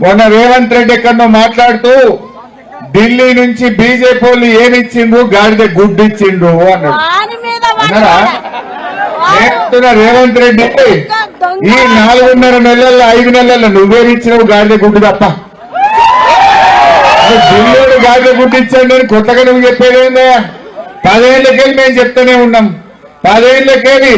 మొన్న రేవంత్ రెడ్డి ఎక్కడో మాట్లాడుతూ ఢిల్లీ నుంచి బీజేపీ వాళ్ళు ఏమిచ్చిండ్రు గాడిద గుడ్డు ఇచ్చిండ్రు అన్నాడు. అన్నారా? చెప్తున్నా రేవంత్ రెడ్డి ఈ నాలుగున్నర నెలల్లో ఐదు నెలల్లో నువ్వేమిచ్చినావు గాడిద గుడ్డు తప్ప? ఢిల్లీడు గాడిద గుడ్డు ఇచ్చాడు అని కొత్తగా నువ్వు చెప్పేదేందా పదేళ్ళకెళ్ళి మేము చెప్తూనే ఉన్నాం. పదేళ్ళకెళ్ళి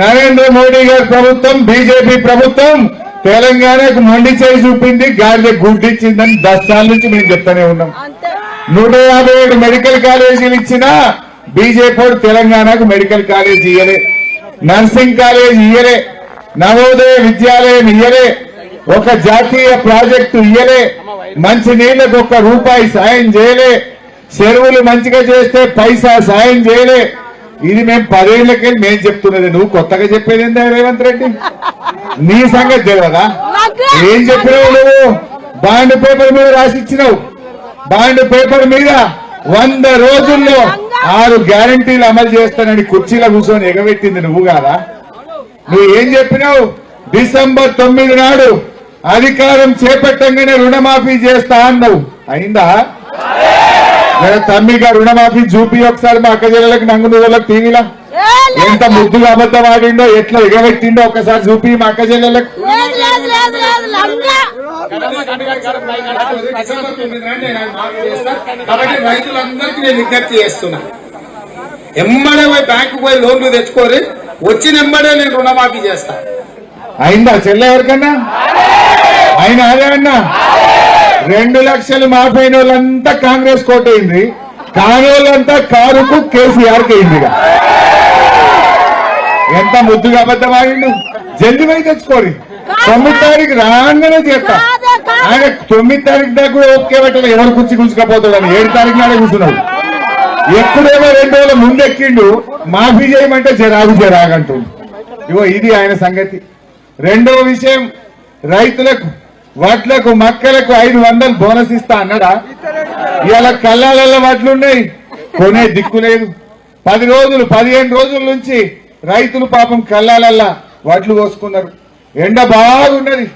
నరేంద్ర మోడీ గారి ప్రభుత్వం బీజేపీ ప్రభుత్వం తెలంగాణకు మొండి చేయి చూపింది గాడిద గుడ్డు ఇచ్చిందని దస్ సార్ల నుంచి మేము చెప్తూనే ఉన్నాం. నూట యాభై ఏడు మెడికల్ కాలేజీలు ఇచ్చినా బీజేపీ తెలంగాణకు మెడికల్ కాలేజ్ ఇయ్యలే. నర్సింగ్ కాలేజ్ ఇయ్యలే. నవోదయ విద్యాలయం ఇయ్యలే. ఒక జాతీయ ప్రాజెక్టు ఇయ్యలే. మంచి నీళ్ళకు ఒక్క రూపాయి సాయం చేయలే. చెరువులు మంచిగా చేస్తే పైసా సాయం చేయలే. ఇది మేము పదేళ్ళకెళ్ళి మేము చెప్తున్నది. నువ్వు కొత్తగా చెప్పేది ఏందా రేవంత్ రెడ్డి? నీ సంగతి తెలియదా ఏం చెప్పినావు నువ్వు? బాండ్ పేపర్ మీద రాసిచ్చినావు బాండ్ పేపర్ మీద వంద రోజుల్లో ఆరు గ్యారంటీలు అమలు చేస్తానని కుర్చీలో కూర్చొని ఎగబెట్టింది నువ్వు కాదా? నువ్వు ఏం చెప్పినావు? డిసెంబర్ తొమ్మిది నాడు అధికారం చేపట్టంగానే రుణమాఫీ చేస్తా అన్నావు. అయిందా? తమ్మిగా రుణమాఫీ చూపి ఒకసారి మా అక్క జిల్లలకు నంగుడు వాళ్ళకి టీవీలో ఎంత ముద్దుగా అబద్ధం ఆడిండో ఎట్లా ఎగబెట్టిండో ఒకసారి చూపి మా అక్క జిల్లలకు కాబట్టి రైతులందరికీ నేను విజ్ఞప్తి చేస్తున్నా ఎమ్మడే పోయి బ్యాంకు పోయి లోన్లు తెచ్చుకోరి వచ్చిన ఎమ్మడే నేను రుణమాఫీ చేస్తా అయిందా చెల్లె ఎవరికన్నా ఆయన అదే అన్నా రెండు లక్షలు మాఫైన వాళ్ళంతా కాంగ్రెస్ కోటైంది కాని వాళ్ళంతా కారుకు కేసీఆర్ అయింది ఇక. ఎంత ముద్దుగా అబద్ధం ఆడిండు జల్ది పోయి తెచ్చుకోండి తొమ్మిది తారీఖు రాగానే చేస్తా. ఆయన తొమ్మిది తారీఖు దాకా ఓకే పెట్టాలి. ఎవరు కుర్చీ కూర్చుకపోతాడని ఏడు తారీఖు నాడే కూర్చున్నాడు. ఎప్పుడేమో రెండు రోజుల ముందెక్కిండు. మాఫీ చేయమంటే జరాగు జరాగంటుండు ఇగో ఇది ఆయన సంగతి. రెండవ విషయం రైతులకు వడ్లకు మక్కలకు ఐదు వందలు బోనస్ ఇస్తా అన్నాడా? ఇవాళ కళ్ళాలలో వడ్లున్నాయి కొనే దిక్కు లేదు. పది రోజులు పదిహేను రోజుల నుంచి రైతులు పాపం కళ్ళాలల్లా వడ్లు కోసుకున్నారు ఎండ బాగున్నది.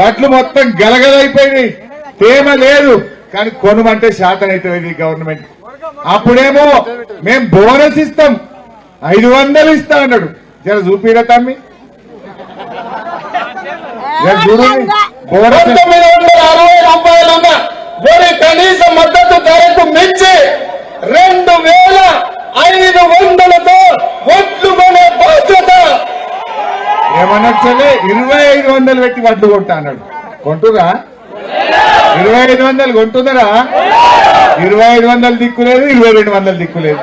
వడ్లు మొత్తం గలగలైపోయినాయి. తేమ లేదు. కానీ కొనుమంటే శాతం అవుతుంది గవర్నమెంట్. అప్పుడేమో మేం బోనస్ ఇస్తాం. ఐదు వందలు ఇస్తా అన్నాడు. జర చూపిరా తమ్మి? జర పంతొమ్మిది వందల అరవై రూపాయలున్న వరి కనీస మద్దతు ధరకు మించి రెండు వేల ఐదు వందలతో ఒట్లు కొనే బాధ్యత. ఏమన్నా చెల్లి ఇరవై ఐదు వందలు పెట్టి వడ్లు కొంటా అన్నాడు. కొంటురా? ఇరవై ఐదు వందలు కొంటున్నారా? ఇరవై ఐదు వందలు దిక్కు లేదు ఇరవై రెండు వందలు దిక్కు లేదు.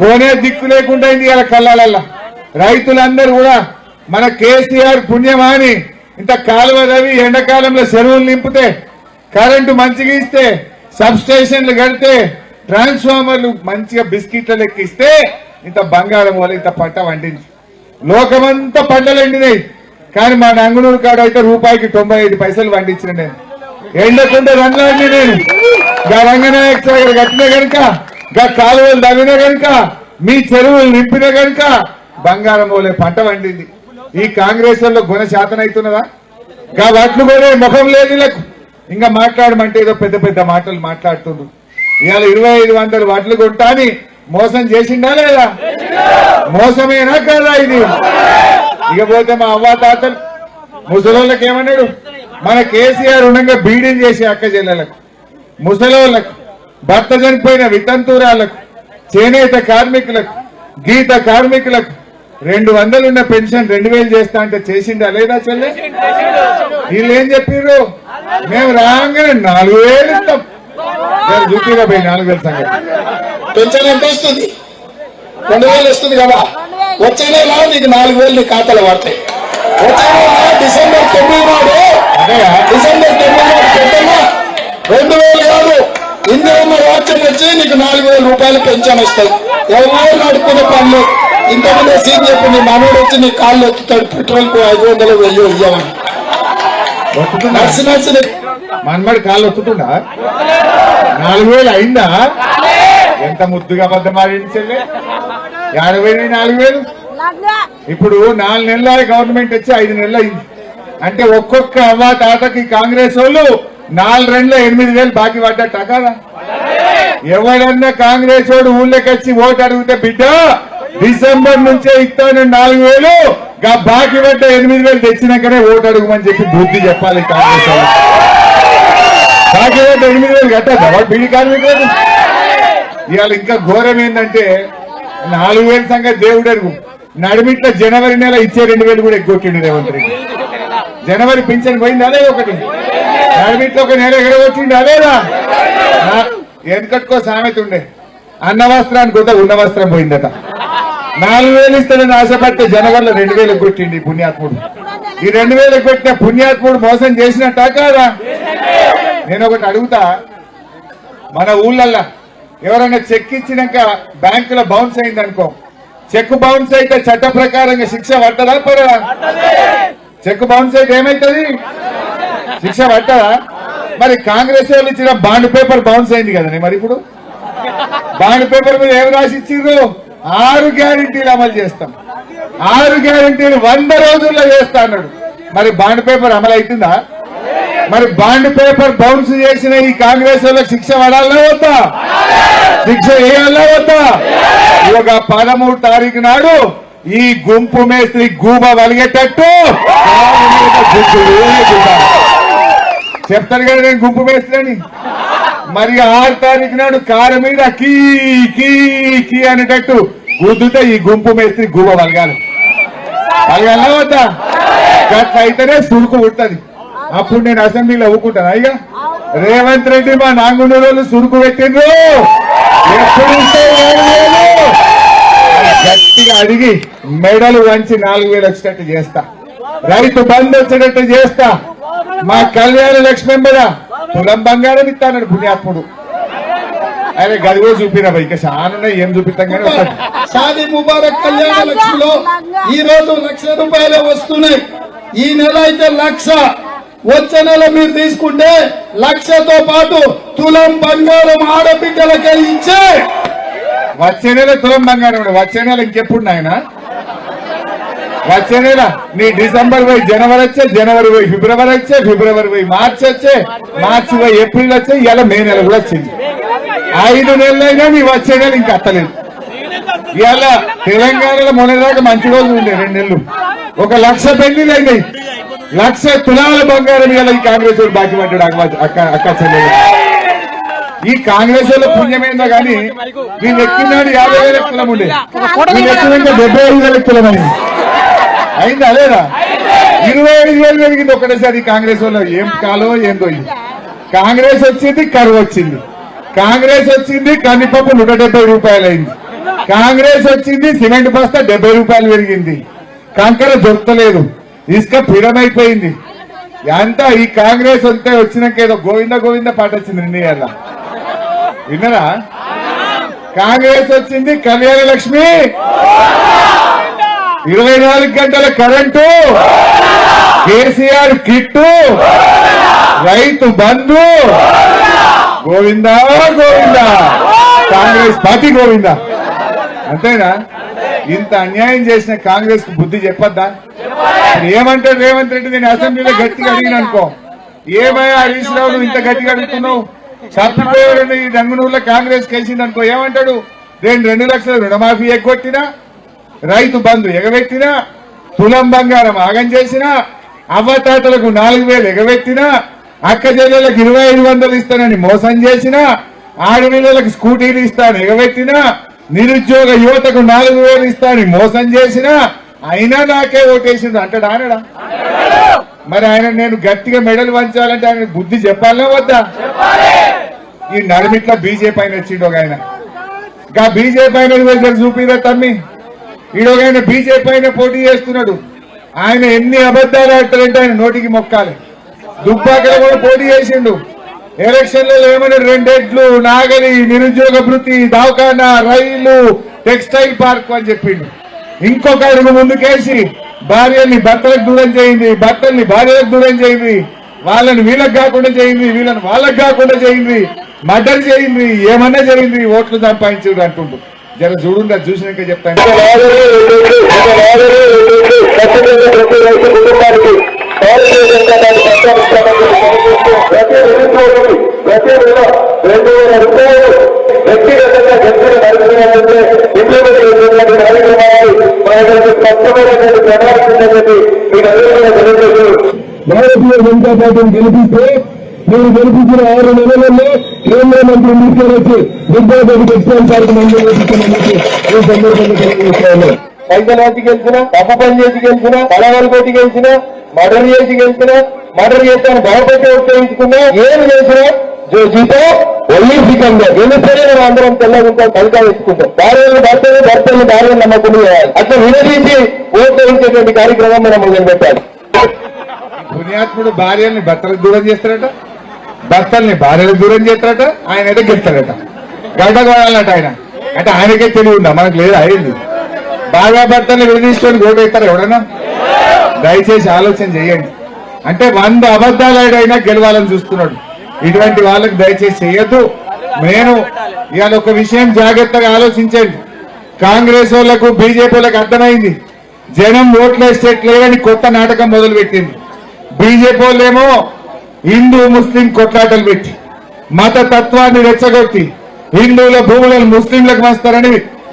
కొనే దిక్కు లేకుండా అయింది ఇలా కళ్ళాలల్లా. రైతులందరూ కూడా మన కేసీఆర్ పుణ్యమాని ఇంత కాలువ రవి ఎండాకాలంలో చెరువులు నింపితే కరెంటు మంచిగా ఇస్తే సబ్ స్టేషన్లు కడితే ట్రాన్స్ఫార్మర్లు మంచిగా బిస్కెట్ల లెక్కిస్తే ఇంత బంగారం వల్ల ఇంత పంట వండింది లోకమంతా పంటలు ఎండినాయి. కానీ మా నంగునూరు కాడ అయితే రూపాయికి తొంభై ఐదు పైసలు వండించిన నేను. ఎండకుండా రంగాన్ని నేను. గా రంగనాయక సాగర్ కట్టిన గనుక గా కాలువలు తవ్విన గనుక మీ చెరువులు నింపిన గనుక బంగారం పోలే పంట వండింది ఈ కాంగ్రెస్లో గుణ శాతం అవుతున్నదా? ఇంకా వాటిని కూడా ముఖం లేదు వీళ్ళకు ఇంకా మాట్లాడమంటే ఏదో పెద్ద పెద్ద మాటలు మాట్లాడుతుండ్రు ఇవాళ ఇరవై ఐదు వందలు వాటిని కొంటా అని మోసం చేసిండా లేదా? మోసమేనా కదా ఇది? ఇకపోతే మా అవ్వ తాతలు ముసలోళ్ళకి ఏమన్నాడు? మన కేసీఆర్ ఉండగా బీడీలు చేసి అక్క చెల్లెలకు ముసలోళ్ళకు భర్త చనిపోయిన వితంతురాలకు చేనేత కార్మికులకు గీత కార్మికులకు రెండు వందలు ఉన్న పెన్షన్ రెండు వేలు చేస్తా అంటే చేసిండా లేదా చెల్లె? వీళ్ళు ఏం చెప్పిర్రు? మేము రాగానే నాలుగు వేలు ఇస్తాం. చూపిరా పోయి నాలుగు వేల సంగతి. పెన్షన్ ఎంత వస్తుంది? రెండు వేలు వస్తుంది కదా. వచ్చే నెల నీకు నాలుగు వేలు నీ ఖాతాలో పడతాయి. వచ్చే డిసెంబర్ తొమ్మిది నాడు. డిసెంబర్ తొమ్మిది నాడు పెట్టమ్మా. రెండు వేలు కాదు. ఇందిరమ్మ రాజ్యం వచ్చి నీకు నాలుగు వేల రూపాయలు పెన్షన్ వస్తాయి. ఎవరు నడుపుకునే పనులు? ఇంతకుముందే సీన్ చెప్పి నీ మనోడు వచ్చి నీ కాళ్ళు ఎత్తుతాడు పెట్రోల్కు ఐదు వందలు వెయ్యి వస్తుందా నడిచి నడిచి మన్మడి కాళ్ళు వస్తుందా నాలుగు వేలు అయిందా? ఎంత ముద్దుగా అబద్ధమాడింది చెల్లె? యాభై నాలుగు వేలు? ఇప్పుడు నాలుగు నెలల గవర్నమెంట్ వచ్చి ఐదు నెలలు అయింది. అంటే ఒక్కొక్క అవ్వ తాతకి కాంగ్రెస్ వాళ్ళు నాలుగు రెండులో ఎనిమిది వేలు బాకీ పడ్డట్ట కదా? ఎవడన్నా కాంగ్రెస్ వాడు ఊళ్ళోకి వచ్చి ఓటు అడిగితే బిడ్డ డిసెంబర్ నుంచే ఇస్తాను నాలుగు వేలు. బాకీ పడ్డ ఎనిమిది వేలు తెచ్చినాకనే ఓటు అడుగుమని చెప్పి బుద్ధి చెప్పాలి కాంగ్రెస్ బాకీ పడ్డ ఎనిమిది వేలు కట్టద్దా. వాడు బీడి కార్మికులు. ఇవాళ ఇంకా ఘోరం ఏంటంటే నాలుగు వేల సంగతి దేవుడు అడుగు. నడిమిట్ల జనవరి నెల ఇచ్చే రెండు వేలు కూడా ఎగ్గొట్టిండు రేవంత్ రెడ్డి. జనవరి పింఛన్ పోయింది అదే ఒకటి? నడిమిట్లో ఒక నెల ఎక్కడ వచ్చింది అదేదా వెనకట్టుకో సామెత ఉండే. అన్న వస్త్రానికి కూడా ఉన్న వస్త్రం పోయిందట. నాలుగు వేలు ఇస్తాడని ఆశపడితే జనవరిలో రెండు వేలు కొట్టిండి పుణ్యాత్ముడు. ఈ రెండు వేలు పెట్టిన పుణ్యాత్ముడు మోసం చేసినట్ట కాదా? నేను ఒకటి అడుగుతా. మన ఊళ్ళల్లా ఎవరైనా చెక్ ఇచ్చినాక బ్యాంకులో బౌన్స్ అయింది అనుకో చెక్ బౌన్స్ అయితే చట్ట ప్రకారంగా శిక్ష పట్టదా పడదా? చెక్ బౌన్స్ అయితే ఏమైతుంది? శిక్ష పట్టదా మరి కాంగ్రెస్ వాళ్ళు ఇచ్చిన బాండ్ పేపర్ బౌన్స్ అయింది కదండి మరి ఇప్పుడు? బాండ్ పేపర్ మీద ఏం రాసి ఇచ్చిర్రు ఆరు గ్యారెంటీలు అమలు చేస్తాం. ఆరు గ్యారెంటీలు వంద రోజుల్లో చేస్తా అన్నాడు. మరి బాండ్ పేపర్ అమలు అవుతుందా మరి బాండ్ పేపర్ బౌన్స్ చేసిన ఈ కాంగ్రెస్ వాళ్ళకి శిక్ష పడాలన్నా వద్దా? శిక్ష వేయాలా వద్దా? ఒక పదమూడు తారీఖు నాడు ఈ గుంపు మేస్త్రి గూబ వలిగేటట్టు. చెప్తాను కదా నేను గుంపు మేస్త్రిని మరి ఆరు తారీఖు నాడు కారు మీద కీ కీ కీ అనేటట్టు గుద్దుతే ఈ గుంపు మేస్త్రి గూబ పలగాలి. వలగాలా వద్దా? గట్ల అయితేనే సురుకు పుట్టది అప్పుడు నేను అసెంబ్లీలో ఊకుంటాను అయ్యా రేవంత్ రెడ్డి మా నాంగుండూరు రోజులు సురుకు పెట్టిండ్రు. ఎప్పుడు గట్టిగా అడిగి మెడలు వంచి నాలుగు వేలు వచ్చేటట్టు చేస్తా. రైతు బంద్ వచ్చేటట్టు చేస్తా. మా కళ్యాణ లక్ష్మి మీద తులం బంగారం ఇస్తానడు పుణ్యాత్ముడు ఆయన గదిగో చూపిన ఇక చాలా ఏం చూపిస్తాం కానీ ఒకటి. షాదీ ముబారక్ కళ్యాణ లక్ష్మిలో ఈ రోజు లక్ష రూపాయలే వస్తున్నాయి. ఈ నెల అయితే లక్ష. వచ్చే నెల మీరు తీసుకుంటే లక్షతో పాటు తులం బంగారం ఆడబిడ్డలకే ఇచ్చే. వచ్చే నెల తులం బంగారం. వచ్చే నెల ఇంకెప్పుడు నాయన? వచ్చే నీ డిసెంబర్ పోయి జనవరి వచ్చే జనవరి పోయి ఫిబ్రవరి వచ్చే ఫిబ్రవరి పోయి మార్చి వచ్చే మార్చి పోయి ఏప్రిల్ వచ్చే ఇలా మే నెల కూడా వచ్చింది. ఐదు నెలలైనా నీ వచ్చే నెల ఇంకా అత్తలేదు. ఇవాళ తెలంగాణలో మొన్నదాకా మంచి రోజులు ఉండే రెండు నెలలు. ఒక లక్ష పెళ్ళిళ్ళు అయినాయి. లక్ష తులాల బంగారం ఇవాళ ఈ కాంగ్రెస్ వాడు బాకీ పడ్డాడు అక్క అక్క చెల్లెలు. ఈ కాంగ్రెస్ వాళ్ళ పుణ్యమైందో గాని వీళ్ళు ఎక్కినాడు యాభై వేల ఎత్తులం ఉండే. వీళ్ళు ఎక్కినాక డెబ్బై ఐదు వేల ఎత్తులం అయిందా లేదా? ఇరవై ఐదు వేలు పెరిగింది ఒకటేసారి కాంగ్రెస్ వాళ్ళు. ఏం కాలో ఏందో కాంగ్రెస్ వచ్చింది కరువు వచ్చింది. కాంగ్రెస్ వచ్చింది కందిపప్పు నూట డెబ్బై రూపాయలు అయింది. కాంగ్రెస్ వచ్చింది సిమెంట్ బస్తా డెబ్బై రూపాయలు పెరిగింది. కంకర దొరకలేదు. ఇసుక పిడమైపోయింది. అంతా ఈ కాంగ్రెస్ వస్తే వచ్చినాక ఏదో గోవింద గోవింద పాట వచ్చింది రెండు విన్నరా? కాంగ్రెస్ వచ్చింది కళ్యాణ లక్ష్మి ఇరవై నాలుగు గంటల current KCR kit Rythu Bandhu. Govinda గోవిందా. కాంగ్రెస్ పార్టీ గోవిందా. అంతేనా? ఇంత అన్యాయం చేసిన కాంగ్రెస్కు బుద్ధి చెప్పొద్దా? ఏమంటాడు రేవంత్ రెడ్డి? నేను అసెంబ్లీలో గట్టిగా అడిగిన అనుకో. ఏమయ్యా హరీష్ రావు నువ్వు ఇంత గట్టిగా అడుగుతున్నావు? తప్పిపోయాడు ఈ రంగునూరులో కాంగ్రెస్ కలిసింది అనుకో ఏమంటాడు? నేను రెండు లక్షల రుణమాఫీ ఎగ్గొట్టినా రైతు బంధు ఎగబెట్టినా తులం బంగారం ఆగం చేసినా అవ్వతాతలకు నాలుగు వేలు ఎగబెట్టినా అక్క చెల్లెలకు ఇరవై ఐదు వందలు ఇస్తానని మోసం చేసినా ఆడపిల్లలకు స్కూటీలు ఇస్తాను ఎగబెట్టినా నిరుద్యోగ యువతకు నాలుగు వేలు ఇస్తానని మోసం చేసినా అయినా నాకే ఓటేసింది అంటాడు ఆనడా? మరి ఆయన నేను గట్టిగా మెడలు వంచాలంటే ఆయన బుద్ధి చెప్పాలనే వద్దా? ఈ నడిమిట్ల బీజేపీ ఆయన వచ్చిండు ఒక ఆయన. ఇంకా బీజేపీ ఆయన దగ్గర చూపిరా తమ్మి. ఈడొక ఆయన బీజేపీ అయినా పోటీ చేస్తున్నాడు. ఆయన ఎన్ని అబద్ధాలు ఆడతారంటే ఆయన నోటికి మొక్కాలి. దుబ్బాకలో కూడా పోటీ చేసిండు. ఎలక్షన్లలో ఏమని రెండెడ్లు నాగలి నిరుద్యోగ భృతి దవాఖానా రైలు టెక్స్టైల్ పార్క్ అని చెప్పిండు. ఇంకొక అడుగు ముందుకేసి భార్యల్ని భర్తలకు దూరం చేయింది భర్తల్ని భార్యలకు దూరం చేయింది వాళ్ళని వీళ్ళకి కాకుండా చేయింది వీళ్ళని వాళ్ళకి కాకుండా చేయింది మర్డర్ చేయింది ఏమన్నా చేయింది ఓట్లు సంపాదించుడు అంటుండ్రు జర చూడుందా చూసినాక చెప్తాను వ్యక్తిగతంగా ఇంప్లిమెంట్ చేసినటువంటి కార్యక్రమాన్ని స్పష్టమైనటువంటి ప్రణాళిక ఉందని మీకు తెలియజేస్తూ భారతీయ జనతా పార్టీని గెలిపిస్తే మీరు గెలిపించిన ఆరు నెలలలో కేంద్ర మంత్రి మీకే వచ్చి ఎక్స్పాన్ కార్యక్రమం ఈ సందర్భంగా తెలియజేస్తాను పైసలు వేసి గెలిచిన తప్పు పని చేసి గెలిచిన తలవారు కొట్టి గెలిచిన మర్డర్ చేసి గెలిచిన మర్డర్ చేస్తాను భయపెట్టి ఉపయోగించుకున్నా ఏం చేసినా జో- జీతం ఒళ్ళీ సికంగా గెలిస్తేనే మనం అందరం తెల్లగుంటాం కలికా వేసుకుంటాం భార్యలు భర్తలు భర్తలు భార్యలు నమ్మకుండా చేయాలి అట్లా విడదీసి ఓట్లు వేయించేటువంటి కార్యక్రమం మనం మొదలు పెట్టాలి భార్యల్ని భర్తలకు దూరం చేస్తాడట భర్తల్ని భార్యలకు దూరం చేస్తాడట ఆయన అయితే గెలుస్తాడట. గడ్డ కొడాలట ఆయన. అంటే ఆయనకే తెలివి ఉందా మనకు లేదు అయింది. బాగా భర్తల్ని విడదీసుకొని ఓటు వేస్తారు ఎవడన్నా దయచేసి ఆలోచన చేయండి. అంటే వంద అబద్ధాలు ఆడైనా గెలవాలని చూస్తున్నాడు. ఇటువంటి వాళ్ళకి దయచేసి చేయొద్దు. నేను ఇవాళ ఒక విషయం జాగ్రత్తగా ఆలోచించండి. కాంగ్రెస్ వాళ్ళకు బీజేపీ వాళ్ళకి అర్థమైంది. జనం ఓట్లేసేట్లేదని కొత్త నాటకం మొదలు పెట్టింది బీజేపీ వాళ్ళేమో హిందూ ముస్లిం కొట్లాటలు పెట్టి మత తత్వాన్ని రెచ్చగొట్టి హిందువుల భూములను ముస్లింలకు వస్తారని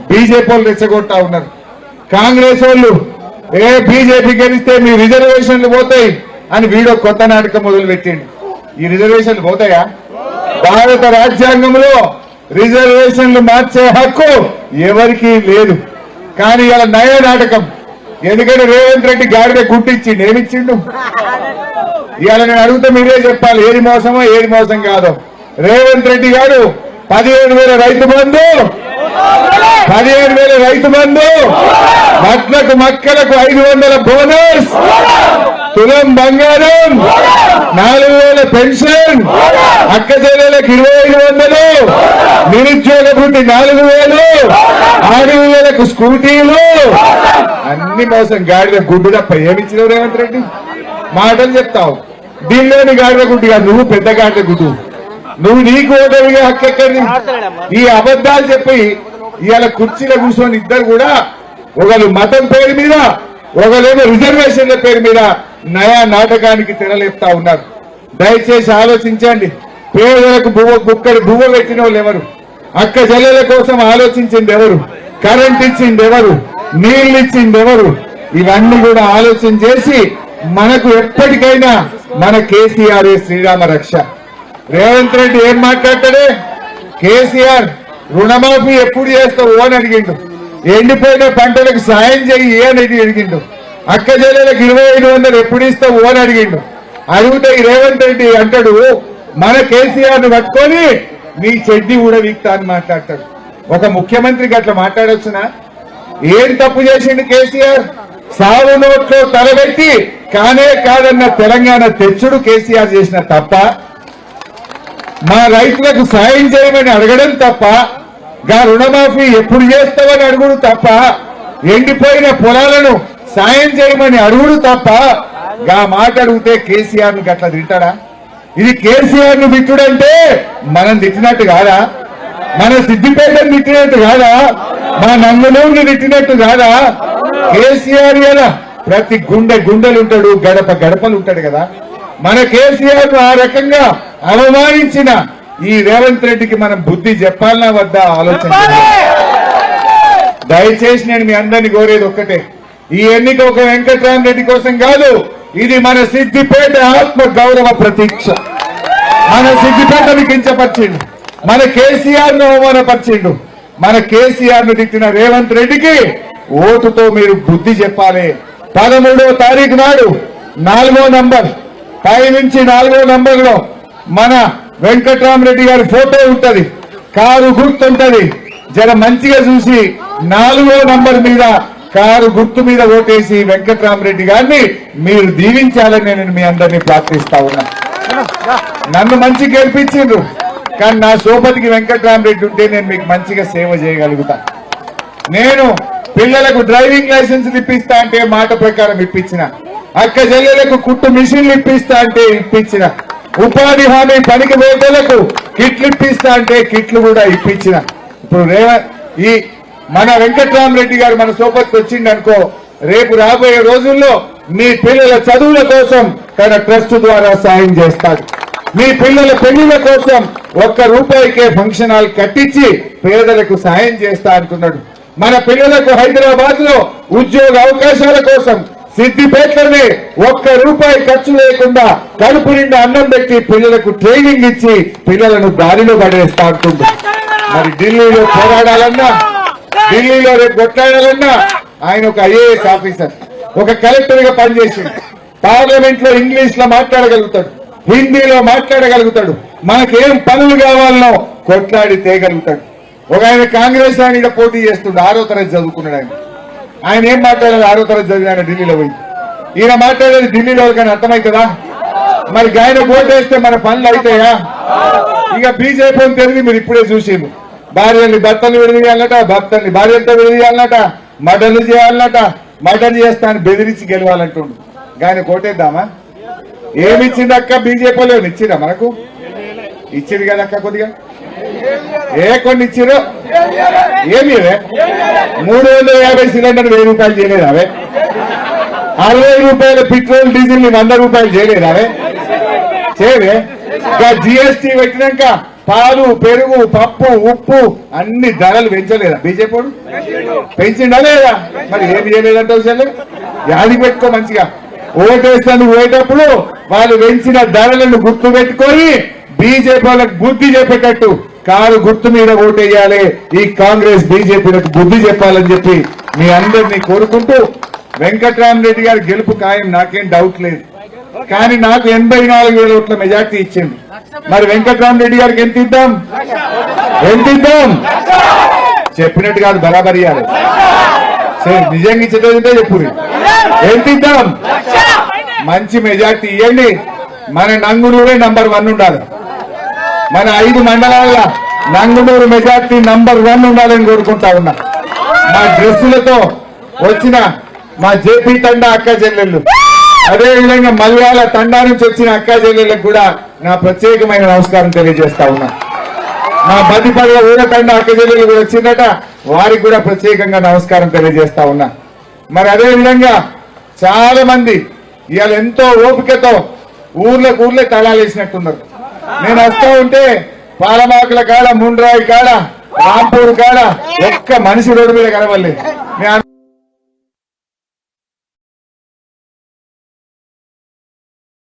బీజేపీ వాళ్ళు రెచ్చగొట్టా ఉన్నారు. కాంగ్రెస్ వాళ్ళు ఏ బీజేపీ గెలిస్తే మీ రిజర్వేషన్లు పోతాయి అని వీడో కొత్త నాటకం మొదలు పెట్టిండు ఈ రిజర్వేషన్లు పోతాయా? భారత రాజ్యాంగంలో రిజర్వేషన్లు మార్చే హక్కు ఎవరికీ లేదు. కానీ ఇలా నయ నాటకం ఎందుకంటే రేవంత్ రెడ్డి గాడిద గుట్టించిండు ఏమిచ్చిండు? ఇవాళ నేను అడుగుతా మీరే చెప్పాలి ఏది మోసమో ఏది మోసం కాదో. రేవంత్ రెడ్డి గారు పదిహేడు వేల రైతు బంధు. పదిహేడు వేల రైతు బంధు. మట్లకు మక్కలకు ఐదు వందల బోనస్. తులం బంగారం. నాలుగు వేల పెన్షన్. అక్క చెల్లెలకు ఇరవై ఐదు వందలు. నిరుద్యోగ వృత్తి నాలుగు వేలు. ఆరు వేలకు స్కూటీలు. అన్ని మోసం. గాడిలో గుడ్డు తప్ప ఏమిచ్చినావు రేవంత్ రెడ్డి? మాటలు చెప్తావు. దీనిలోని గాడిద గుడ్డు కాదు నువ్వు పెద్ద గాడిద గుడ్డు. నువ్వు నీకు ఓటమిగా హక్కు ఎక్కడి ఈ అబద్ధాలు చెప్పి ఇవాళ కుర్చీలో కూర్చొని ఇద్దరు కూడా ఒకరు మతం పేరు మీద ఒకరేమో రిజర్వేషన్ల పేరు మీద నయా నాటకానికి తెరలేపుతా ఉన్నారు. దయచేసి ఆలోచించండి. పేదలకు బువ్వ బుక్కడి బువ్వ పెట్టిన వాళ్ళు ఎవరు? అక్క చెల్లెల కోసం ఆలోచించింది ఎవరు? కరెంట్ ఇచ్చింది ఎవరు? నీళ్ళు ఇచ్చింది ఎవరు? ఇవన్నీ కూడా ఆలోచన చేసి మనకు ఎప్పటికైనా మన కేసీఆర్ శ్రీరామ రక్ష. రేవంత్ రెడ్డి ఏం మాట్లాడతాడే? కేసీఆర్ రుణమాఫీ ఎప్పుడు చేస్తావు అని అడిగిండు. ఎండిపోయిన పంటలకు సాయం చేయి అని అడిగిండు. అక్క జల్లెలకు ఇరవై ఐదు వందలు ఎప్పుడు ఇస్తావు అని అడిగిండు. అడిగితే రేవంత్ రెడ్డి అంటాడు మన కేసీఆర్ను పట్టుకొని నీ చెడ్డి కూడా అని మాట్లాడతాడు. ఒక ముఖ్యమంత్రికి అట్లా మాట్లాడొచ్చునా? ఏం తప్పు చేసిండు కేసీఆర్? సాగు నోట్లో తలబెట్టి కానే కాదన్న తెలంగాణ తెచ్చుడు కేసీఆర్ చేసిన తప్ప మా రైతులకు సాయం చేయమని అడగడం తప్ప గా రుణమాఫీ ఎప్పుడు చేస్తామని అడుగుడు తప్ప ఎండిపోయిన పొలాలను సాయం చేయమని అడుగుడు తప్ప గా మాట అడిగితే కేసీఆర్ను గట్లా తింటాడా ఇది కేసీఆర్ను తిట్టుడంటే మనం తిట్టినట్టు కాదా? మన సిద్దిపేటను తిట్టినట్టు కాదా? మా నంగనూరుని తిట్టినట్టు కాదా? కేసీఆర్ ఎలా ప్రతి గుండె గుండెలు ఉంటాడు గడప గడపలు ఉంటాడు కదా. మన కేసీఆర్ ఆ రకంగా అవమానించిన ఈ రేవంత్ రెడ్డికి మనం బుద్ధి చెప్పాలనా వద్దా ఆలోచన దయచేసి నేను మీ అందరిని కోరేది ఒక్కటే. ఈ ఎన్నిక ఒక వెంకట్రామరెడ్డి కోసం కాదు ఇది మన సిద్దిపేట ఆత్మ గౌరవ ప్రతీక్ష. మన సిద్దిపేటను కించపరిచిండు మన కేసీఆర్ను అవమానపరిచిండు మన కేసీఆర్ను తిట్టిన రేవంత్ రెడ్డికి ఓటుతో మీరు బుద్ధి చెప్పాలి. పదమూడవ తారీఖు నాడు నాలుగో నంబర్ పై నుంచి నాలుగో నంబర్లో మన వెంకట్రామరెడ్డి గారి ఫోటో ఉంటది. కారు గుర్తుంటది. జర మంచిగా చూసి నాలుగో నంబర్ మీద కారు గుర్తు మీద ఓటేసి వెంకట్రామరెడ్డి గారిని మీరు దీవించాలని నేను మీ అందరినీ ప్రార్థిస్తా ఉన్నా. నన్ను మంచి గెలిపించిండ్రు. కానీ నా సోపతికి వెంకట్రామరెడ్డి ఉంటే నేను మీకు మంచిగా సేవ చేయగలుగుతా. నేను పిల్లలకు డ్రైవింగ్ లైసెన్స్ ఇప్పిస్తా అంటే మాట ప్రకారం ఇప్పించిన. అక్క చెల్లెలకు కుట్టు మిషన్లు ఇప్పిస్తా అంటే ఇప్పించిన. ఉపాధి హామీ పనికి వేదలకు కిట్లు ఇప్పిస్తా అంటే కిట్లు కూడా ఇప్పించిన. ఇప్పుడు రేవ ఈ మన వెంకట్రామరెడ్డి గారు మన సోపత్కి వచ్చిండనుకో రేపు రాబోయే రోజుల్లో మీ పిల్లల చదువుల కోసం తన ట్రస్ట్ ద్వారా సాయం చేస్తాడు. మీ పిల్లల పెళ్ళిల కోసం ఒక్క రూపాయికే ఫంక్షన్ హాల్ కట్టించి పేదలకు సాయం చేస్తా అనుకున్నాడు. మన పిల్లలకు హైదరాబాద్లో ఉద్యోగ అవకాశాల కోసం సిద్దిపేటలోనే ఒక్క రూపాయి ఖర్చు లేకుండా కడుపు నిండా అన్నం పెట్టి పిల్లలకు ట్రైనింగ్ ఇచ్చి పిల్లలను దారిలో పడేస్తా అంటుంది మరి ఢిల్లీలో పోరాడాలన్నా ఢిల్లీలో రేపు కొట్లాడాలన్నా ఆయన ఒక ఐఏఎస్ ఆఫీసర్ ఒక కలెక్టర్గా పనిచేసింది పార్లమెంట్లో ఇంగ్లీష్లో మాట్లాడగలుగుతాడు హిందీలో మాట్లాడగలుగుతాడు. మనకేం పనులు కావాలనో కొట్లాడి తేగలుగుతాడు. ఒక ఆయన కాంగ్రెస్ ఆయన ఈడ పోటీ చేస్తుండే ఆరో తరగతి చదువుకున్నాడు ఆయన. ఆయన ఏం మాట్లాడారు ఆరో తరగతి చదివి ఆయన ఢిల్లీలో పోయి ఈయన మాట్లాడేది ఢిల్లీలో కానీ అర్థమవుతుందా మరి ఆయన ఓటేస్తే మన పనులు అవుతాయా ఇక బీజేపీ తెలివి మీరు ఇప్పుడే చూసింది భార్యని భర్తలు విడదీయాలట భర్తని భార్యతో విడదీయాలట మటన్ చేయాలట మటన్ చేస్తా అని బెదిరించి గెలవాలంటుండు. ఆయన కోటేద్దామా? ఏమి బీజేపీలో ఇచ్చిందా మనకు? ఇచ్చింది కదా అక్క కొద్దిగా. ఏ కొన్ని ఇచ్చిరు ఏమి మూడు వందల యాభై సిలిండర్ వెయ్యి రూపాయలు చేయలేదు అవే? అరవై రూపాయల పెట్రోల్ డీజిల్ని వంద రూపాయలు చేయలేదు అవే? చేయలే. ఇంకా జిఎస్టీ పెట్టినాక పాలు పెరుగు పప్పు ఉప్పు అన్ని ధరలు పెంచలేదా? బీజేపీ పెంచిండా లేదా? మరి ఏం చేయలేదంటే విషయాలు? యాది పెట్టుకో మంచిగా. ఓటేస్తాను పోయేటప్పుడు వాళ్ళు పెంచిన ధరలను గుర్తు పెట్టుకొని బీజేపీ వాళ్ళకి బుద్ధి చెప్పేటట్టు కారు గుర్తు మీద ఓటేయాలి. ఈ కాంగ్రెస్ బీజేపీలకు బుద్ధి చెప్పాలని చెప్పి మీ అందరినీ కోరుకుంటూ వెంకటరామరెడ్డి గారి గెలుపు ఖాయం నాకేం డౌట్ లేదు. కానీ నాకు ఎనభై నాలుగు వేల ఓట్ల మెజార్టీ ఇచ్చింది. మరి వెంకటరామరెడ్డి గారికి ఎంత ఇద్దాం? ఎంత ఇద్దాం? చెప్పినట్టు కాదు బరాబర్ ఇవ్వాలి సరే నిజంగా ఇచ్చేటంటే చెప్పు. ఎంత ఇద్దాం? మంచి మెజార్టీ ఇవ్వండి మన నంగునూరే నంబర్ వన్ ఉండాలి. మన ఐదు మండలాల నంగునూరు మెజార్టీ నంబర్ వన్ ఉండాలని కోరుకుంటా ఉన్నా. మా డ్రెస్సులతో వచ్చిన మా జేపీ తండా అక్క చెల్లెళ్ళు. అదేవిధంగా మలయాళ తండా నుంచి వచ్చిన అక్క చెల్లెళ్ళకు కూడా నా ప్రత్యేకమైన నమస్కారం తెలియజేస్తా ఉన్నా. మా బతిపడవ ఊర తండా అక్క చెల్లెలు కూడా వచ్చిందట వారికి కూడా ప్రత్యేకంగా నమస్కారం తెలియజేస్తా ఉన్నా. మరి అదే విధంగా చాలా మంది ఇవాళ ఎంతో ఓపికతో ఊర్లకు ఊర్లే తలాలేసినట్టున్నారు. నేను వస్తూ ఉంటే పాలమాకుల కాడ ముండ్రాయి కాడ రాంపూర్ కాడ ఒక్క మనిషి రోడ్డు మీద కనబడలేదు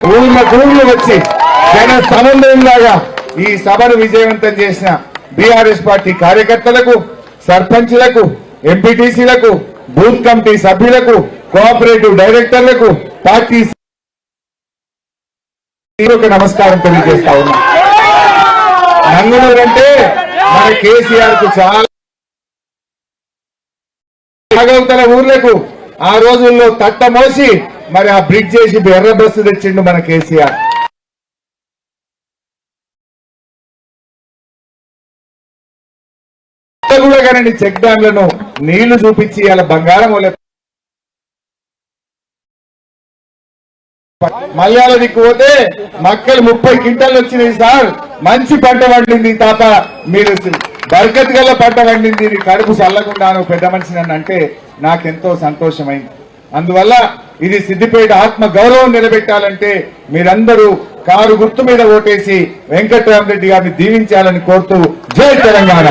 ఊళ్ళ గురువులు వచ్చి జన సమన్వయంలాగా ఈ సభను విజయవంతం చేసిన బీఆర్ఎస్ పార్టీ కార్యకర్తలకు సర్పంచ్లకు ఎంపీటీసీలకు బూత్ కమిటీ సభ్యులకు కోఆపరేటివ్ డైరెక్టర్లకు పార్టీ ఒక నమస్కారం తెలియజేస్తా ఉన్నా. నంగునూరు అంటే మన కేసీఆర్కు చాలా నాగవతల ఊర్లకు ఆ రోజుల్లో తట్ట మోసి మరి ఆ బ్రిడ్జ్ చేసి ఎర్ర బస్సు తెచ్చిండు మన కేసీఆర్. కూడా కానీ చెక్ డ్యాంలను నీళ్ళు చూపించి అలా బంగారం వలె దిక్కు పోతే మక్కలు ముప్పై క్వింటల్ వచ్చినాయి సార్. మంచి పంట పండింది తాత. మీరు బర్కత్ గల్ల పంట పండింది. కడుపు చల్లకుండా పెద్ద మనిషి నన్ను అంటే నాకెంతో సంతోషమైంది. అందువల్ల ఇది సిద్దిపేట ఆత్మ గౌరవం నిలబెట్టాలంటే మీరందరూ కారు గుర్తు మీద ఓటేసి వెంకటరామరెడ్డి గారిని దీవించాలని కోరుతూ జై తెలంగాణ.